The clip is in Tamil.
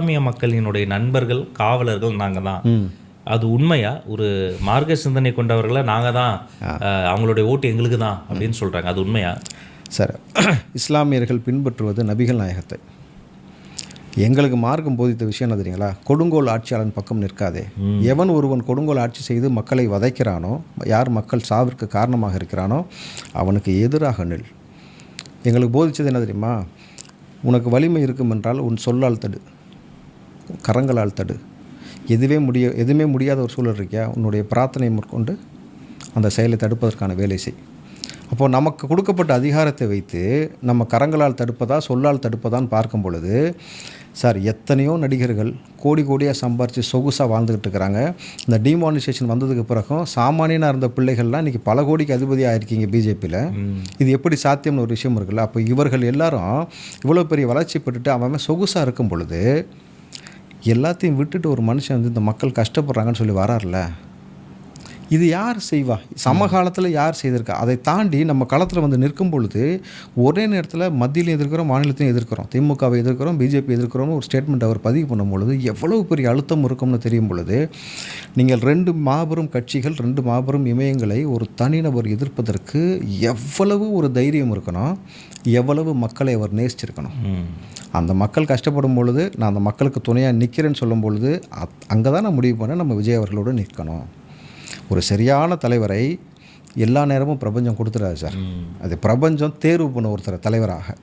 இஸ்லாமிய மக்களினுடைய நண்பர்கள் காவலர்கள் நாங்கள் தான் அது உண்மையா? ஒரு மார்க்க சிந்தனை கொண்டவர்களை நாங்கள் தான் அவங்களுடைய ஓட்டு எங்களுக்கு தான் அப்படின்னு சொல்கிறாங்க அது உண்மையா? சார் இஸ்லாமியர்கள் பின்பற்றுவது நபிகள் நாயகத்தை. எங்களுக்கு மார்க்கம் போதித்த விஷயம் என்ன தெரியுங்களா? கொடுங்கோல் ஆட்சியாளன் பக்கம் நிற்காதே. எவன் ஒருவன் கொடுங்கோல் ஆட்சி செய்து மக்களை வதைக்கிறானோ யார் மக்கள் சாவிற்கு காரணமாக இருக்கிறானோ அவனுக்கு எதிராக நில். எங்களுக்கு போதிச்சது என்ன தெரியுமா? உனக்கு வலிமை இருக்கும் என்றால் உன் சொல்லால் தடு. கரங்களால் தடு. எதுவே முடிய எதுவுமே முடியாத ஒரு சூழல் இருக்கியா? உன்னுடைய பிரார்த்தனை மேற்கொண்டு அந்த செயலை தடுப்பதற்கான வேலை செய். அப்போது நமக்கு கொடுக்கப்பட்ட அதிகாரத்தை வைத்து நம்ம கரங்களால் தடுப்பதா சொல்லால் தடுப்பதான்னு பார்க்கும் பொழுது சார் எத்தனையோ நடிகர்கள் கோடி கோடியாக சம்பாரித்து சொகுசாக வாழ்ந்துக்கிட்டு இருக்கிறாங்க. இந்த டிமானிசேஷன் வந்ததுக்கு பிறகும் சாமானியனாக இருந்த பிள்ளைகள்லாம் இன்றைக்கி பல கோடிக்கு அதிபதியாக இருக்கீங்க பிஜேபியில் இது எப்படி சாத்தியம்னு ஒரு விஷயம் இருக்குல்ல. அப்போ இவர்கள் எல்லாரும் இவ்வளோ பெரிய வளர்ச்சி பெற்றுட்டு அவன் சொகுசாக இருக்கும் பொழுது எல்லாத்தையும் விட்டுட்டு ஒரு மனுஷன் வந்து இந்த மக்கள் கஷ்டப்படுறாங்கன்னு சொல்லி வரார்ல இது யார் செய்வா? சமகாலத்தில் யார் செய்திருக்கா? அதை தாண்டி நம்ம களத்தில் வந்து நிற்கும் பொழுது ஒரே நேரத்தில் மத்தியிலையும் எதிர்க்கிறோம் மாநிலத்தையும் எதிர்க்கிறோம். திமுகவை எதிர்க்கிறோம் பிஜேபி எதிர்க்கிறோம்னு ஒரு ஸ்டேட்மெண்ட் அவர் பதிவு பண்ணும் பொழுது எவ்வளவு பெரிய அழுத்தம் இருக்கும்னு தெரியும் பொழுது நீங்கள் ரெண்டு மாபெரும் கட்சிகள் ரெண்டு மாபெரும் இமயங்களை ஒரு தனிநபர் எதிர்ப்பதற்கு எவ்வளவு ஒரு தைரியம் இருக்கணும் எவ்வளவு மக்களை அவர் நேசிச்சிருக்கணும். அந்த மக்கள் கஷ்டப்படும் பொழுது நான் அந்த மக்களுக்கு துணையாக நிற்கிறேன்னு சொல்லும் பொழுது அங்கே தான் நான் முடிவு பண்ண நம்ம விஜய் அவர்களோடு நிற்கணும். ஒரு சரியான தலைவரை எல்லா நேரமும் பிரபஞ்சம் கொடுத்துடாது சார். அது பிரபஞ்சம் தேர்வு பண்ண ஒருத்தர் தலைவராக.